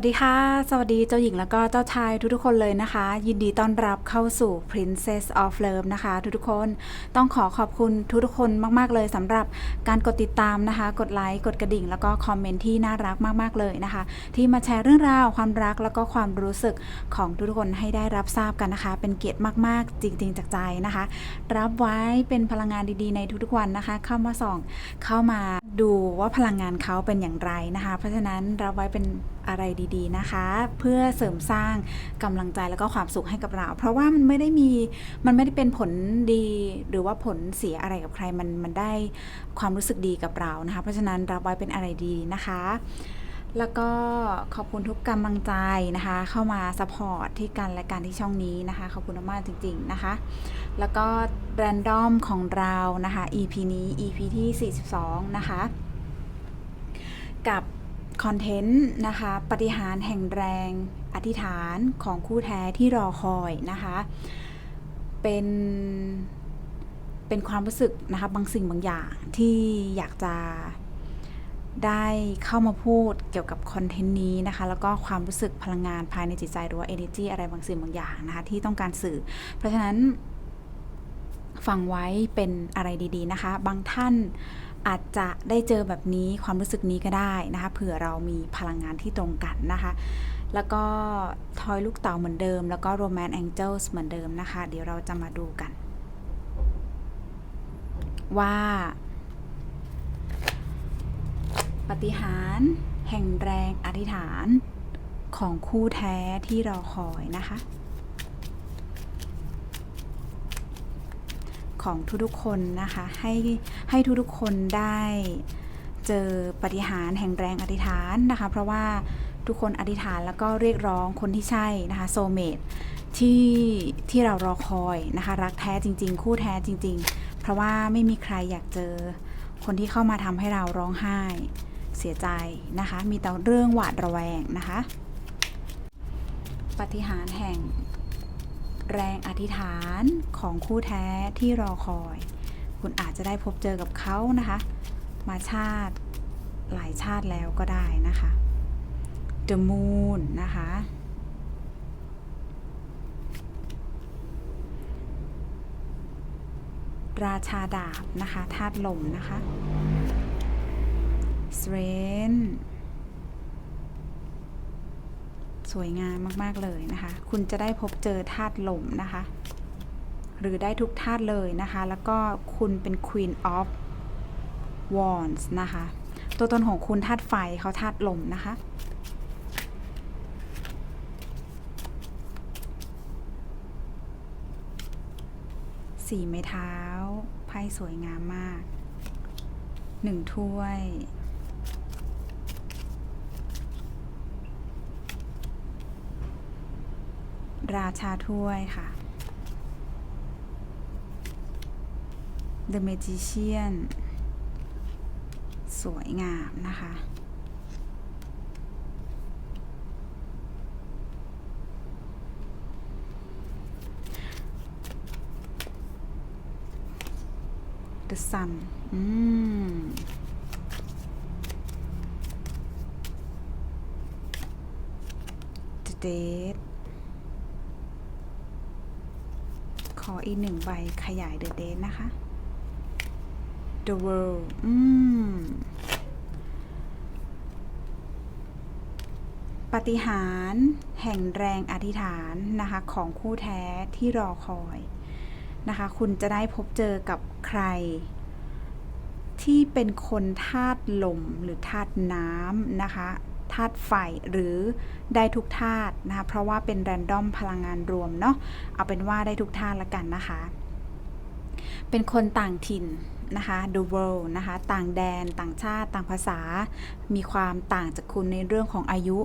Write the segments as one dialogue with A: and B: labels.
A: วัสดีค่ะ สวัสดีเจ้าหญิงแล้วก็เจ้าชายทุกๆคนเลยนะคะ ยินดีต้อนรับเข้าสู่ Princess of Love นะคะ ทุกๆคนต้องขอขอบคุณทุกๆคนมากๆเลยสำหรับการกดติดตามนะคะ กดไลค์กดกระดิ่ง แล้วก็คอมเมนต์ที่น่ารักมากๆเลยนะคะ ที่มาแชร์เรื่องราวความรักแล้วก็ความรู้สึกของทุกๆคนให้ได้รับทราบกันนะคะ เป็นเกียรติมากๆ จริง ๆ จากใจนะคะ รับไว้เป็นพลังงานดีๆ ในทุกๆวันนะคะ เข้ามาส่องเข้ามาดูว่าพลังงานเขาเป็นอย่างไรนะคะ เพราะฉะนั้นรับไว้เป็นอะไรดีๆนะคะ เพื่อเสริมสร้างกำลังใจแล้วก็ความสุขให้กับเรา เพราะว่ามันไม่ได้มีมันไม่ได้เป็นผลดีหรือว่าผลเสียอะไรกับใครมันมันได้ความรู้สึกดีกับเรานะคะ เพราะฉะนั้นรับไว้เป็นอะไรดีนะคะแล้วก็ขอบคุณทุกกำลังใจนะคะ เข้ามาซัพพอร์ตที่กันและการที่ช่องนี้นะคะ ขอบคุณมากจริง ๆนะคะ แล้วก็แรนดอมของเรานะคะ EP นี้ EP ที่ 42 นะคะ กับ คอนเทนต์นะคะปฏิหารแห่งแรงอธิษฐานของคู่แท้ที่รอคอยนะคะ เป็นเป็นความรู้สึกนะคะบางสิ่งบางอย่างที่อยากจะได้เข้ามาพูดเกี่ยวกับคอนเทนต์นี้นะคะ แล้วก็ความรู้สึกพลังงานภายในจิตใจหรือว่า energy อะไรบางสิ่งบางอย่างนะคะที่ต้องการสื่อ เพราะฉะนั้นฟังไว้เป็นอะไรดีๆนะคะ บางท่าน อาจจะได้เจอแบบนี้ความรู้สึกนี้ก็ได้นะคะเผื่อเรามีพลังงานที่ตรงกันนะคะ แล้วก็ทอยลูกเต่าเหมือนเดิม แล้วก็ Romance Angels เหมือนเดิมนะคะ เดี๋ยวเราจะมาดูกัน ว่าปฏิหารแห่งแรงอธิษฐานของคู่แท้ที่รอคอยนะคะ ของทุกๆคนนะคะให้ให้ทุกๆคนได้เจอปฏิหารแห่งแรงอธิษฐานนะคะ เพราะว่าทุกคนอธิษฐานแล้วก็เรียกร้องคนที่ใช่นะคะโซเมตที่ที่เรารอคอยนะคะรักแท้จริง ๆ คู่แท้จริง ๆ เพราะว่าไม่มีใครอยากเจอ คนที่เข้ามาทำให้เราร้องไห้ เสียใจนะคะ มีแต่เรื่องหวาดระแวงนะคะ ปฏิหารแห่ง แรงอธิษฐานของคู่แท้ที่รอคอย คุณอาจจะได้พบเจอกับเขานะคะ มาชาติหลายชาติแล้วก็ได้นะคะ The Moon นะคะ ราชาดาบนะคะธาตุลมนะคะ s t r e n g t h สวยงามมาก ๆ เลยนะคะ คุณจะได้พบเจอธาตุลมนะคะ หรือได้ทุกธาตุเลยนะคะ แล้วก็คุณเป็น Queen of Wands นะคะ ตัวตนของคุณธาตุไฟเขาธาตุลมนะคะสี่ไม้เท้าไพ่สวยงามมากหนึ่งถ้วย ราชาถ้วยค่ะ The Magician สวยงามนะคะ The Sun อืมเดท ออีกหนึ่งใบขยาย The Dead นะคะ The World อืมปฏิหารแห่งแรงอธิษฐานนะคะ ของคู่แท้ที่รอคอยนะคะ คุณจะได้พบเจอกับใคร ที่เป็นคนธาตุลมหรือธาตุน้ำนะคะ ธาตุไฟหรือได้ทุกธาตุนะคะเพราะว่าเป็นแรนดอมพลังงานรวมเนาะเอาเป็นว่าได้ทุกธาตุละกันนะคะ เป็นคนต่างถิ่นนะคะ the world นะคะ ต่างแดน ต่างชาติ ต่างภาษา มีความต่างจากคุณในเรื่องของอายุ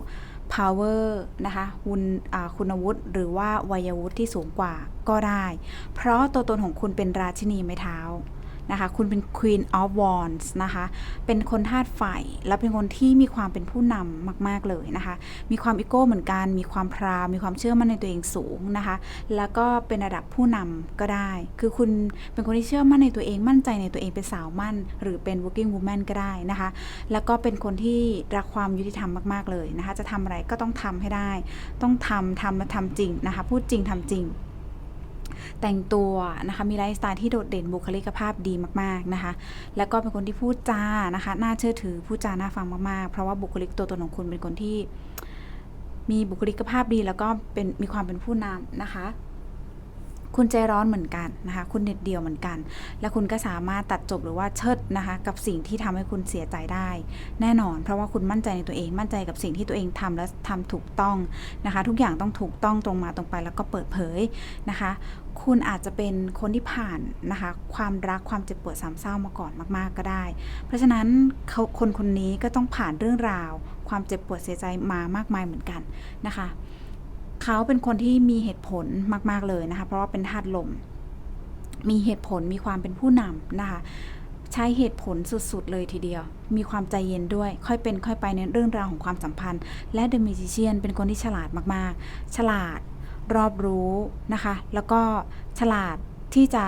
A: power นะคะคุณคุณวุฒิหรือว่าวัยวุฒิที่สูงกว่าก็ได้ เพราะตัวตนของคุณเป็นราชินีไม้เท้า นะคะคุณเป็น Queen of Wands นะคะเป็นคนธาตุไฟและเป็นคนที่มีความเป็นผู้นำมาก ๆเลยนะคะมีความอีโก้เหมือนกันมีความพราวมีความเชื่อมั่นในตัวเองสูงนะคะแล้วก็เป็นระดับผู้นำก็ได้ คือคุณเป็นคนที่เชื่อมั่นในตัวเองมั่นใจในตัวเองเป็นสาวมั่น หรือเป็น working woman ก็ได้นะคะแล้วก็เป็นคนที่รักความยุติธรรมมากๆเลยนะคะจะทำอะไรก็ต้องทำให้ได้ ต้องทำทำและทำจริงนะคะพูดจริงทำจริง แต่งตัวนะคะมีไลฟ์สไตล์ที่โดดเด่นบุคลิกภาพดีมากๆนะคะ แล้วก็เป็นคนที่พูดจานะคะน่าเชื่อถือพูดจาน่าฟังมากๆ เพราะว่าบุคลิกตัวตนของคุณเป็นคนที่ มีบุคลิกภาพดีแล้วก็เป็นมีความเป็นผู้นำนะคะ คุณใจร้อนเหมือนกันนะคะ คุณเด็ดเดี่ยวเหมือนกัน และคุณก็สามารถตัดจบหรือว่าเชิดนะคะ กับสิ่งที่ทำให้คุณเสียใจได้ แน่นอน เพราะว่าคุณมั่นใจในตัวเองมั่นใจกับสิ่งที่ตัวเองทำและทำถูกต้องนะคะ ทุกอย่างต้องถูกต้องตรงมาตรงไปแล้วก็เปิดเผยนะคะ คุณอาจจะเป็นคนที่ผ่านนะคะ ความรักความเจ็บปวดสามเศร้ามาก่อนมาก ๆ ก็ได้ เพราะฉะนั้นเขาคนคนนี้ก็ต้องผ่านเรื่องราว ความเจ็บปวดเสียใจมามากมายเหมือนกันนะคะ เขาเป็นคนที่มีเหตุผลมาก ๆเลยนะคะ เพราะว่าเป็นธาตุลม มีเหตุผลมีความเป็นผู้นำนะคะ ใช้เหตุผลสุดๆเลยทีเดียว มีความใจเย็นด้วย ค่อยเป็นค่อยไปในเรื่องราวของความสัมพันธ์ และเดมิจิเชียนเป็นคนที่ฉลาดมากๆ ฉลาดรอบรู้นะคะ แล้วก็ฉลาดที่จะ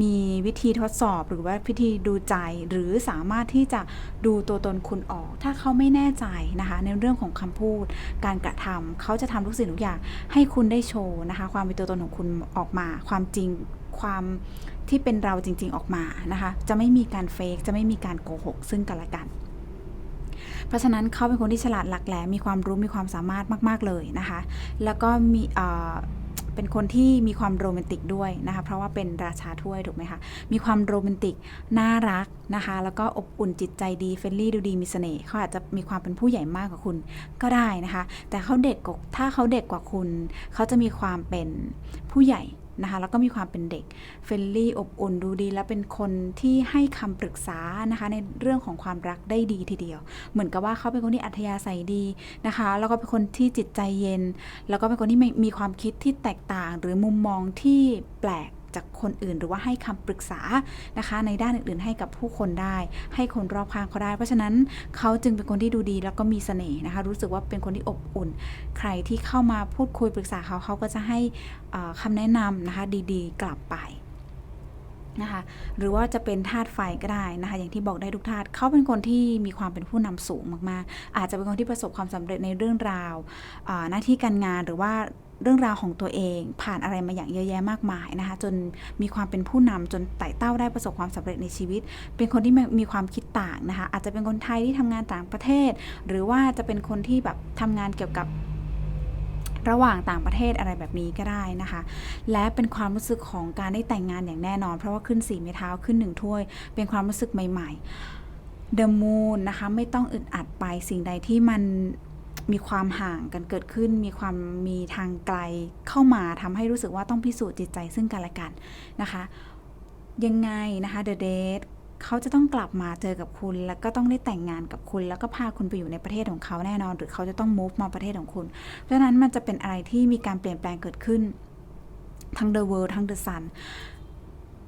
A: มีวิธีทดสอบหรือว่าวิธีดูใจหรือสามารถที่จะดูตัวตนคุณออก ถ้าเขาไม่แน่ใจนะคะ ในเรื่องของคำพูด การกระทำเขาจะทำทุกสิ่งทุกอย่างให้คุณได้โชว์นะคะ ความเป็นตัวตนของคุณออกมา ความจริงความที่เป็นเราจริง ๆออกมานะคะ จะไม่มีการเฟกจะไม่มีการโกหกซึ่งกันและกันเพราะฉะนั้นเขาเป็นคนที่ฉลาดหลักแหลมมีความรู้มีความสามารถมาก ๆ เลยนะคะ แล้วก็มี เป็นคนที่มีความโรแมนติกด้วยนะคะ เพราะว่าเป็นราชาถ้วยถูกไหมคะ มีความโรแมนติก น่ารักนะคะ แล้วก็อบอุ่นจิตใจดีเฟรนลี่ดูดีมีเสน่ห์เขาอาจจะมีความเป็นผู้ใหญ่มากกว่าคุณก็ได้นะคะ แต่เขาเด็กกว่าถ้าเขาเด็กกว่าคุณ เขาจะมีความเป็นผู้ใหญ่ นะคะแล้วก็มีความเป็นเด็กเฟรนลี่อบอุ่นดูดี และเป็นคนที่ให้คำปรึกษานะคะในเรื่องของความรักได้ดีทีเดียว เหมือนกับว่าเขาเป็นคนที่อัธยาศัยดีนะคะ แล้วก็เป็นคนที่จิตใจเย็น แล้วก็เป็นคนที่มีความคิดที่แตกต่าง หรือมุมมองที่แปลก จากคนอื่น หรือว่าให้คำปรึกษานะคะ ในด้านอื่นๆ ให้กับผู้คนได้ ให้คนรอบข้างเขาได้ เพราะฉะนั้นเขาจึงเป็นคนที่ดูดีแล้วก็มีเสน่ห์นะคะ รู้สึกว่าเป็นคนที่อบอุ่น ใครที่เข้ามาพูดคุยปรึกษาเขาเขาก็จะให้เอ่อคำแนะนำนะคะดีๆ กลับไปนะคะหรือว่าจะเป็นธาตุไฟก็ได้นะคะอย่างที่บอกได้ทุกธาตุเขาเป็นคนที่มีความเป็นผู้นำสูงมากๆ อาจจะเป็นคนที่ประสบความสำเร็จในเรื่องราวหน้าที่การงานหรือว่า เรื่องราวของตัวเอง ผ่านอะไรมาอย่างเยอะแยะมากมายนะคะ จนมีความเป็นผู้นำจนไต่เต้าได้ประสบความสำเร็จในชีวิต เป็นคนที่มีความคิดต่างนะคะ อาจจะเป็นคนไทยที่ทำงานต่างประเทศ หรือว่าจะเป็นคนที่แบบทำงานเกี่ยวกับระหว่างต่างประเทศอะไรแบบนี้ก็ได้นะคะ และเป็นความรู้สึกของการได้แต่งงานอย่างแน่นอน เพราะว่าขึ้นสี่ไม้เท้าขึ้นหนึ่งถ้วย เป็นความรู้สึกใหม่ๆ The Moon นะคะ ไม่ต้องอึดอัดไปสิ่งใดที่มัน มีความห่างกันเกิดขึ้น มีความมีทางไกลเข้ามาทำให้รู้สึกว่าต้องพิสูจน์จิตใจซึ่งกันและกันนะคะ ยังไงนะคะ The Date เขาจะต้องกลับมาเจอกับคุณ แล้วก็ต้องได้แต่งงานกับคุณ แล้วก็พาคุณไปอยู่ในประเทศของเขาแน่นอน หรือเขาจะต้อง move มาประเทศของคุณ เพราะฉะนั้นมันจะเป็นอะไรที่มีการเปลี่ยนแปลงเกิดขึ้นทั้ง The World ทั้ง The Sun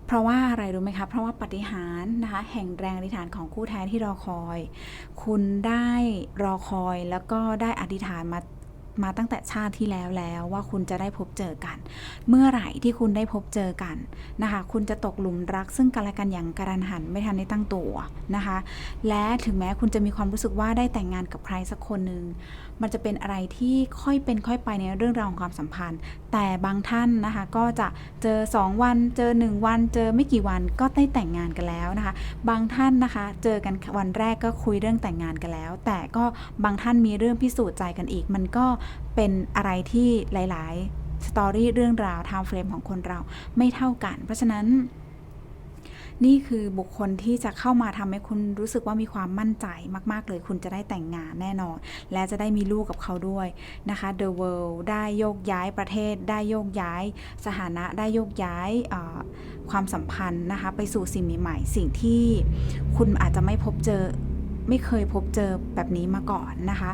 A: เพราะว่าอะไรรู้ไหมคะ เพราะว่าปฏิหารนะคะแห่งแรงอธิษฐานของคู่แท้ที่รอคอย คุณได้รอคอยแล้วก็ได้อธิษฐานมา มาตั้งแต่ชาติที่แล้วแล้วว่าคุณจะได้พบเจอกัน เมื่อไหร่ที่คุณได้พบเจอกันนะคะ คุณจะตกหลุมรักซึ่งกันและกันอย่างกระทันหันไม่ทันได้ตั้งตัวนะคะ และถึงแม้คุณจะมีความรู้สึกว่าได้แต่งงานกับใครสักคนหนึ่งมันจะเป็นอะไรที่ค่อยเป็นค่อยไปในเรื่องราวของความสัมพันธ์ แต่บางท่านนะคะก็จะเจอ 2 วัน เจอ 1 วัน เจอไม่กี่วันก็ได้แต่งงานกันแล้วนะคะ บางท่านนะคะเจอกันวันแรกก็คุยเรื่องแต่งงานกันแล้ว แต่ก็บางท่านมีเรื่องพิสูจน์ใจกันอีก มันก็เป็นอะไรที่หลาย ๆ สตอรี่เรื่องราวไทม์เฟรมของคนเราไม่เท่ากัน เพราะฉะนั้น นี่คือบุคคลที่จะเข้ามาทำให้คุณรู้สึกว่ามีความมั่นใจมาก ๆ เลย คุณจะได้แต่งงานแน่นอน และจะได้มีลูกกับเขาด้วยนะคะ The World ได้โยกย้ายประเทศ ได้โยกย้าย สถานะ ได้โยกย้ายความสัมพันธ์นะคะ ไปสู่สิ่งใหม่ ๆ สิ่งที่คุณอาจจะไม่พบเจอ ไม่เคยพบเจอแบบนี้มาก่อนนะคะ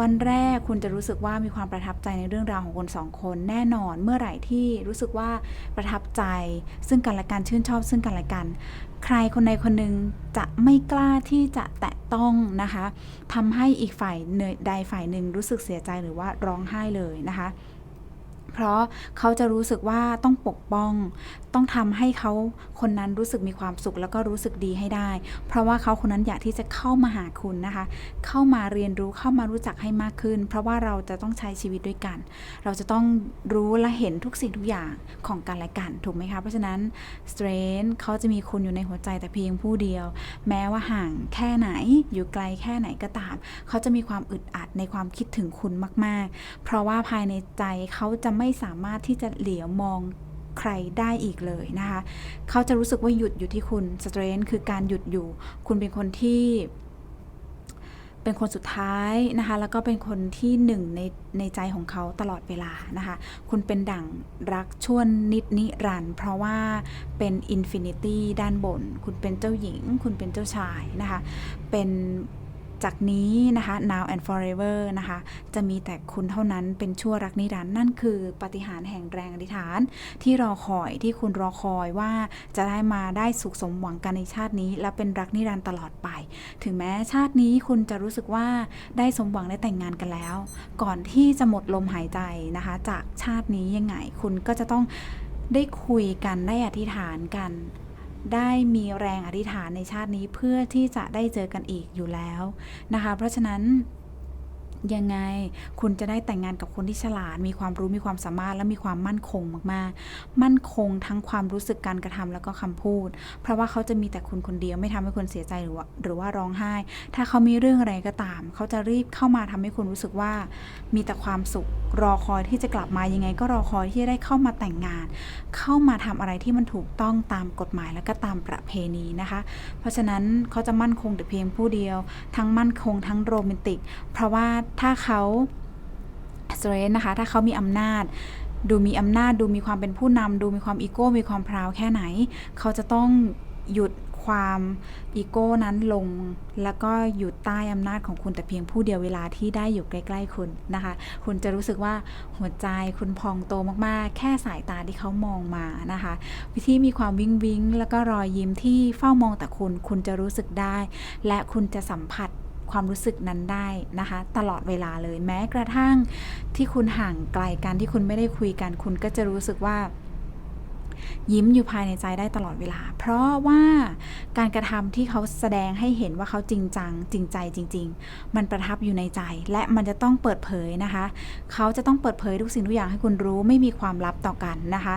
A: วันแรกคุณจะรู้สึกว่ามีความประทับใจในเรื่องราวของคนสองคน แน่นอนเมื่อไหร่ที่รู้สึกว่าประทับใจ ซึ่งกันและกันชื่นชอบ ซึ่งกันและกัน ใครคนใดคนหนึ่งจะไม่กล้าที่จะแตะต้องนะคะทำให้อีกฝ่ายเนยใดฝ่ายหนึ่งรู้สึกเสียใจหรือว่าร้องไห้เลยนะคะ เพราะเขาจะรู้สึกว่าต้องปกป้อง ต้องทำให้เขาคนนั้นรู้สึกมีความสุข แล้วก็รู้สึกดีให้ได้ เพราะว่าเขาคนนั้นอยากที่จะเข้ามาหาคุณนะคะ เข้ามาเรียนรู้เข้ามารู้จักให้มากขึ้น เพราะว่าเราจะต้องใช้ชีวิตด้วยกัน เราจะต้องรู้และเห็นทุกสิ่งทุกอย่างของกันและกันถูกไหมคะเพราะฉะนั้นสเตรนเขาจะมีคุณอยู่ในหัวใจแต่เพียงผู้เดียว แม้ว่าห่างแค่ไหนอยู่ไกลแค่ไหนก็ตาม เขาจะมีความอึดอัดในความคิดถึงคุณมาก ๆ เพราะว่าภายในใจเขาจะไม่ไม่สามารถที่จะเหลียวมองใครได้อีกเลยนะคะ เขาจะรู้สึกว่าหยุดอยู่ที่คุณสเตรนคือการหยุดอยู่ คุณเป็นคนที่เป็นคนสุดท้ายนะคะแล้วก็เป็นคนที่หนึ่งในในใจของเขาตลอดเวลานะคะคุณเป็นดั่งรักชั่วนิดนิรันดร์เพราะว่าเป็นอินฟินิตี้ด้านบน คุณเป็นเจ้าหญิง คุณเป็นเจ้าชายนะคะเป็น จากนี้นะคะ now and forever นะคะ จะมีแต่คุณเท่านั้นเป็นชั่วรักนิรันดร์นั่นคือปฏิหารแห่งแรงอธิษฐาน ที่รอคอยที่คุณรอคอยว่าจะได้มาได้สุขสมหวังกันในชาตินี้ และเป็นรักนิรันดร์ตลอดไป ถึงแม้ชาตินี้คุณจะรู้สึกว่าได้สมหวังได้แต่งงานกันแล้ว ก่อนที่จะหมดลมหายใจนะคะ จากชาตินี้ยังไงคุณก็จะต้องได้คุยกันได้อธิษฐานกัน ได้มีแรงอธิษฐานในชาตินี้เพื่อที่จะได้เจอกันอีกอยู่แล้วนะคะ เพราะฉะนั้น ยังไง คุณจะได้แต่งงานกับคนที่ฉลาด มีความรู้มีความสามารถและมีความมั่นคงมากๆ มั่นคงทั้งความรู้สึกการกระทำแล้วก็คำพูด เพราะว่าเขาจะมีแต่คุณคนเดียวไม่ทำให้คุณเสียใจหรือว่าหรือว่าร้องไห้ ถ้าเขามีเรื่องอะไรก็ตาม เขาจะรีบเข้ามาทำให้คุณรู้สึกว่า มีแต่ความสุขรอคอยที่จะกลับมายังไง ก็รอคอยที่จะได้เข้ามาแต่งงาน เข้ามาทำอะไรที่มันถูกต้องตามกฎหมายและก็ตามประเพณีนะคะ เพราะฉะนั้นเขาจะมั่นคงแต่เพียงผู้เดียว ทั้งมั่นคงทั้งโรแมนติก เพราะว่าถ้าเขาสเตรนนะคะ ถ้าเขามีอำนาจ ดูมีอำนาจ ดูมีความเป็นผู้นำดูมีความอีโก้ มีความพราวแค่ไหน เขาจะต้องหยุดความอีโก้นั้นลง แล้วก็อยู่ใต้อำนาจของคุณแต่เพียงผู้เดียวเวลาที่ได้อยู่ใกล้ ๆ คุณนะคะ คุณจะรู้สึกว่าหัวใจคุณพองโตมากๆ แค่สายตาที่เขามองมานะคะ วิธีมีความวิงวิงแล้วก็รอยยิ้มที่เฝ้ามองแต่คุณ คุณจะรู้สึกได้ และคุณจะสัมผัส ความรู้สึกนั้นได้นะคะ ตลอดเวลาเลยแม้กระทั่งที่คุณห่างไกลกันที่คุณไม่ได้คุยกัน คุณก็จะรู้สึกว่า ยิ้มอยู่ภายในใจได้ตลอดเวลา เพราะว่าการกระทำที่เขาแสดงให้เห็นว่าเขาจริงจังจริงใจจริง ๆ มันประทับอยู่ในใจ และมันจะต้องเปิดเผยนะคะ เขาจะต้องเปิดเผยทุกสิ่งทุกอย่างให้คุณรู้ไม่มีความลับต่อกันนะคะ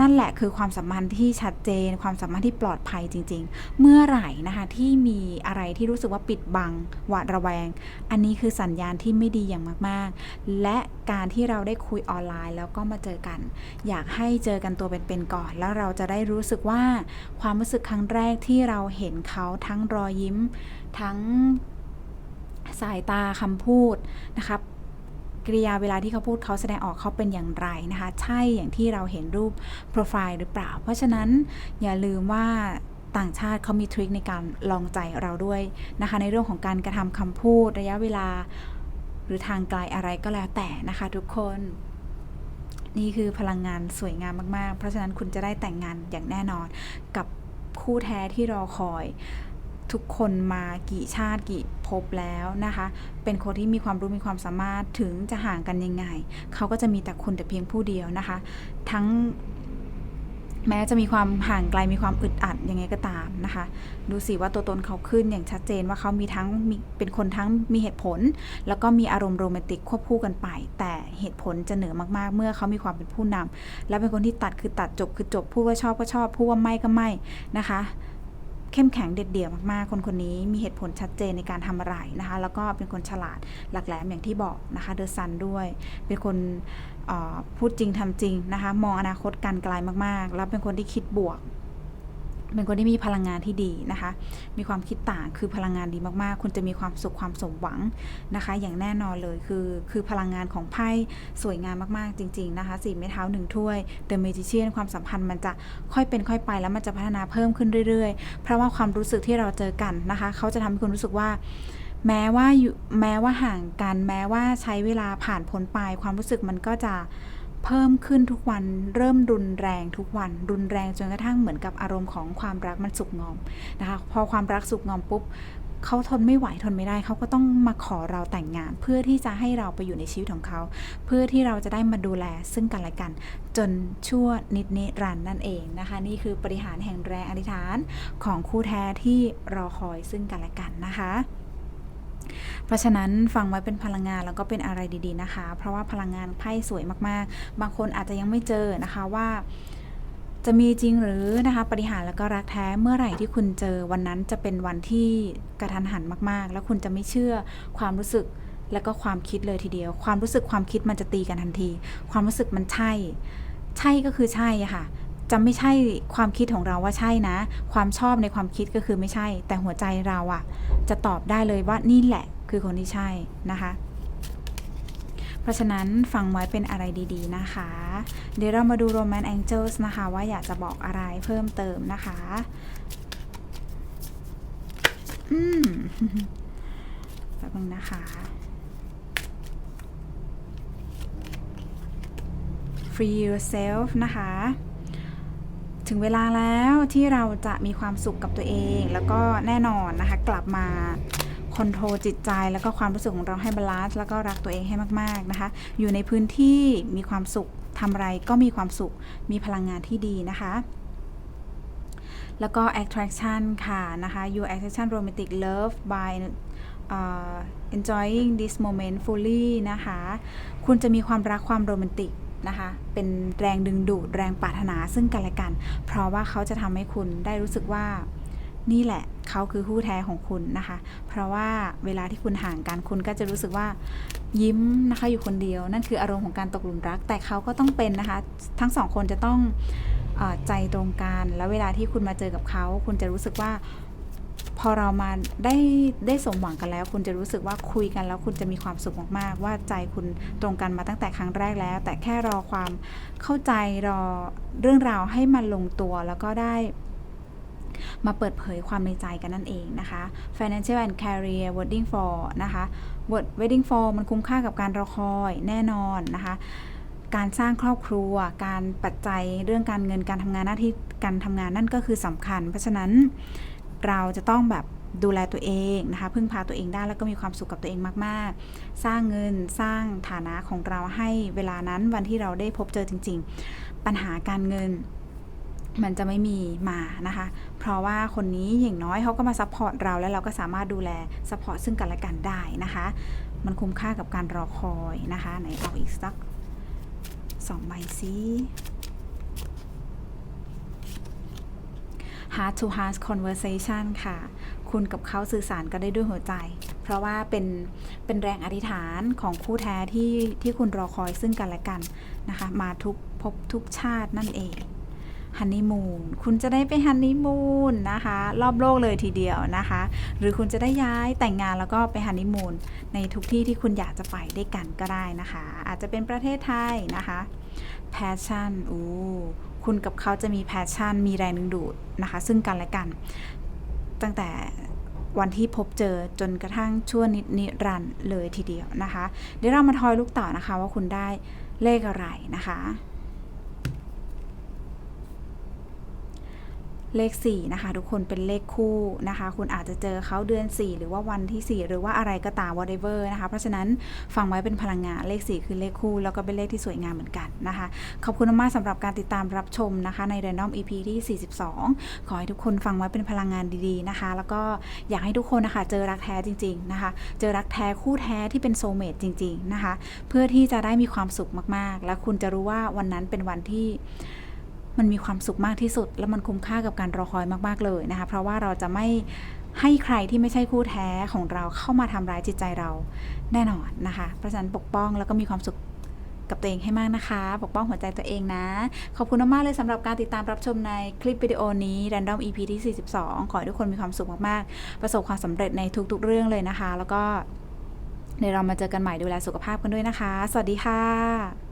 A: นั่นแหละคือความสัมพันธ์ที่ชัดเจน ความสัมพันธ์ที่ปลอดภัยจริง ๆ เมื่อไหร่นะคะที่มีอะไรที่รู้สึกว่าปิดบังหวาดระแวง อันนี้คือสัญญาณที่ไม่ดีอย่างมากๆ และการที่เราได้คุยออนไลน์แล้วก็มาเจอกัน อยากให้เจอกันตัวเป็นๆก่อน แล้วเราจะได้รู้สึกว่าความรู้สึกครั้งแรกที่เราเห็นเขาทั้งรอยยิ้ม ทั้งสายตาคำพูดนะครับกริยาเวลาที่เขาพูดเขาแสดงออกเขาเป็นอย่างไรนะคะ ใช่อย่างที่เราเห็นรูปโปรไฟล์หรือเปล่า เพราะฉะนั้นอย่าลืมว่าต่างชาติเขามีทริคในการลองใจเราด้วยนะคะ ในเรื่องของการกระทำคำพูดระยะเวลา รือทางไกลอะไรก็แล้วแต่นะคะทุกคน นี่คือพลังงานสวยงามมาก ๆ เพราะฉะนั้นคุณจะได้แต่งงานอย่างแน่นอนกับคู่แท้ที่รอคอยทุกคนมากี่ชาติกี่ภพแล้วนะคะ เป็นคนที่มีความรู้มีความสามารถถึงจะห่างกันยังไง เขาก็จะมีแต่คุณแต่เพียงผู้เดียวนะคะ ทั้ง แม้จะมีความห่างไกลมีความอึดอัดยังไงก็ตามนะคะ ดูสิว่าตัวตนเขาขึ้นอย่างชัดเจนว่าเขามีทั้งมีเป็นคนทั้งมีเหตุผล แล้วก็มีอารมณ์โรแมนติกควบคู่กันไป แต่เหตุผลจะเหนือมากๆ เมื่อเขามีความเป็นผู้นำและเป็นคนที่ตัดคือตัดจบคือจบพูดว่าชอบก็ชอบพูดว่าไม่ก็ไม่นะคะ เข้มแข็งเด็ดเดี่ยวมากๆ คนคนนี้มีเหตุผลชัดเจนในการทำอะไรนะคะ แล้วก็เป็นคนฉลาดหลักแหลมอย่างที่บอกนะคะเดอะซันด้วย เป็นคนพูดจริงทำจริงนะคะ มองอนาคตการไกลมากๆ แล้วเป็นคนที่คิดบวก เป็นคนที่มีพลังงานที่ดีนะคะ มีความคิดต่างคือพลังงานดีมากๆ คุณจะมีความสุขความสมหวังนะคะ อย่างแน่นอนเลยคือคือพลังงานของไพ่สวยงามมากๆจริง ๆนะคะสี่ไม้เท้าหนึ่งถ้วย The Magician ความสัมพันธ์มันจะค่อยเป็นค่อยไปแล้วมันจะพัฒนาเพิ่มขึ้นเรื่อยๆ เพราะว่าความรู้สึกที่เราเจอกันนะคะ เขาจะทำให้คุณรู้สึกว่าแม้ว่าแม้ว่าห่างกัน แม้ว่าใช้เวลาผ่านพ้นไป ความรู้สึกมันก็จะ เพิ่มขึ้นทุกวันเริ่มรุนแรงทุกวัน รุนแรงจนกระทั่งเหมือนกับอารมณ์ของความรักมันสุกงอมนะคะพอความรักสุกงอมปุ๊บเขาทนไม่ไหวทนไม่ได้เขาก็ต้องมาขอเราแต่งงาน เพื่อที่จะให้เราไปอยู่ในชีวิตของเขา เพื่อที่เราจะได้มาดูแลซึ่งกันและกัน จนชั่วนิดนิรันนั่นเองนะคะ นี่คือปริหารแห่งแรงอธิษฐานของคู่แท้ที่รอคอยซึ่งกันและกันนะคะ เพราะฉะนั้นฟังไว้เป็นพลังงานแล้วก็เป็นอะไรดีๆนะคะ เพราะว่าพลังงานไพ่สวยมากๆ บางคนอาจจะยังไม่เจอนะคะว่าจะมีจริงหรือนะคะปฏิหารแล้วก็รักแท้เมื่อไหร่ที่คุณเจอวันนั้นจะเป็นวันที่กระทันหันมากๆ แล้วคุณจะไม่เชื่อความรู้สึกแล้วก็ความคิดเลยทีเดียว ความรู้สึกความคิดมันจะตีกันทันที ความรู้สึกมันใช่ ใช่ก็คือใช่ค่ะ จะไม่ใช่ความคิดของเราว่าใช่นะ ความชอบในความคิดก็คือไม่ใช่ แต่หัวใจเราอะจะตอบได้เลยว่านี่แหละคือคนที่ใช่นะคะ เพราะฉะนั้นฟังไว้เป็นอะไรดีๆนะคะ เดี๋ยวเรามาดู Roman Angels นะคะ ว่าอยากจะบอกอะไรเพิ่มเติมนะคะอืมแป๊บนึงนะคะ free yourself นะคะ ถึงเวลาแล้วที่เราจะมีความสุขกับตัวเอง แล้วก็แน่นอนนะคะ กลับมาคอนโทรลจิตใจแล้วก็ความรู้สึกของเราให้บาลานซ์แล้วก็รักตัวเองให้มาก ๆนะคะ อยู่ในพื้นที่มีความสุขทำอะไรก็มีความสุขมีพลังงานที่ดีนะคะ แล้วก็ attraction ค่ะนะคะ your attraction romantic love by uh, enjoying this moment fully นะคะ คุณจะมีความรักความโรแมนติก นะคะ เป็นแรงดึงดูดแรงปรารถนาซึ่งกันและกัน เพราะว่าเขาจะทำให้คุณได้รู้สึกว่านี่แหละเขาคือคู่แท้ของคุณนะคะ เพราะว่าเวลาที่คุณห่างกันคุณก็จะรู้สึกว่ายิ้มนะคะอยู่คนเดียว นั่นคืออารมณ์ของการตกหลุมรัก แต่เขาก็ต้องเป็นนะคะ ทั้งสองคนจะต้องอใจตรงกัน แล้วเวลาที่คุณมาเจอกับเขา คุณจะรู้สึกว่า พอเรามาได้ได้สมหวังกันแล้ว คุณจะรู้สึกว่าคุยกันแล้วคุณจะมีความสุขมากๆ ว่าใจคุณตรงกันมาตั้งแต่ครั้งแรกแล้ว แต่แค่รอความเข้าใจรอเรื่องราวให้มันลงตัวแล้วก็ได้มาเปิดเผยความในใจกันนั่นเองนะคะ financial and career wedding for นะคะ wedding for มันคุ้มค่ากับการรอคอยแน่นอนนะคะ การสร้างครอบครัว การปัจจัยเรื่องการเงินการทำงานหน้าที่การทำงานนั่นก็คือสำคัญ เพราะฉะนั้น เราจะต้องแบบดูแลตัวเองนะคะพึ่งพาตัวเองได้แล้วก็มีความสุขกับตัวเองมาก ๆ สร้างเงินสร้างฐานะของเราให้เวลานั้นวันที่เราได้พบเจอจริง ๆ ปัญหาการเงินมันจะไม่มีมานะคะ เพราะว่าคนนี้อย่างน้อยเขาก็มาซัพพอร์ตเราแล้วเราก็สามารถดูแลซัพพอร์ตซึ่งกันและกันได้นะคะ มันคุ้มค่ากับการรอคอยนะคะไหนเอาอีกสักสองใบซิ heart to heart conversation ค่ะ คุณกับเขาสื่อสารกันได้ด้วยหัวใจ เพราะว่าเป็นเป็นแรงอธิษฐานของคู่แท้ที่ที่คุณรอคอยซึ่งกันและกันนะคะ มาทุกภพทุกชาตินั่นเองฮันนีมูน คุณจะได้ไปฮันนีมูนนะคะ รอบโลกเลยทีเดียวนะคะ หรือคุณจะได้ย้ายแต่งงานแล้วก็ไปฮันนีมูนในทุกที่ที่คุณอยากจะไปได้วยกันก็ได้นะคะ อาจจะเป็นประเทศไทยนะคะ passion อู้ คุณกับเขาจะมีแพชชั่น มีแรงดึงดูดนะคะ ซึ่งกันและกัน ตั้งแต่วันที่พบเจอจนกระทั่งชั่วนิดนิรันเลยทีเดียวนะคะ เดี๋ยวเรามาทอยลูกต่อนะคะว่าคุณได้เลขอะไรนะคะ เลข 4 นะคะ ทุกคนเป็นเลขคู่นะคะ คุณอาจจะเจอเขาเดือน 4 หรือว่าวันที่ 4 หรือว่าอะไรก็ตาม whatever นะคะ เพราะฉะนั้นฟังไว้เป็นพลังงานเลข 4 คือเลขคู่ แล้วก็เป็นเลขที่สวยงามเหมือนกันนะคะ ขอบคุณมากๆสำหรับการติดตามรับชมนะคะ ใน Random EP ที่ 42 ขอให้ทุกคนฟังไว้เป็นพลังงานดีๆนะคะ แล้วก็อยากให้ทุกคนนะคะเจอรักแท้จริง ๆนะคะ เจอรักแท้คู่แท้ที่เป็นโซเมตจริง ๆนะคะ เพื่อที่จะได้มีความสุขมากๆ และคุณจะรู้ว่าวันนั้นเป็นวันที่ มันมีความสุขมากที่สุด และมันคุ้มค่ากับการรอคอยมากๆเลยนะคะ เพราะว่าเราจะไม่ให้ใครที่ไม่ใช่คู่แท้ของเราเข้ามาทำร้ายจิตใจเราแน่นอนนะคะ เพราะฉะนั้นปกป้องแล้วก็มีความสุขกับตัวเองให้มากนะคะ ปกป้องหัวใจตัวเองนะ ขอบคุณมากๆเลยสำหรับการติดตามรับชมในคลิปวิดีโอนี้ Random EP ที่ 42 ขอให้ทุกคนมีความสุขมากๆ ประสบความสำเร็จในทุกๆเรื่องเลยนะคะ แล้วก็เดี๋ยวเรามาเจอกันใหม่ดูแลสุขภาพกันด้วยนะคะ สวัสดีค่ะ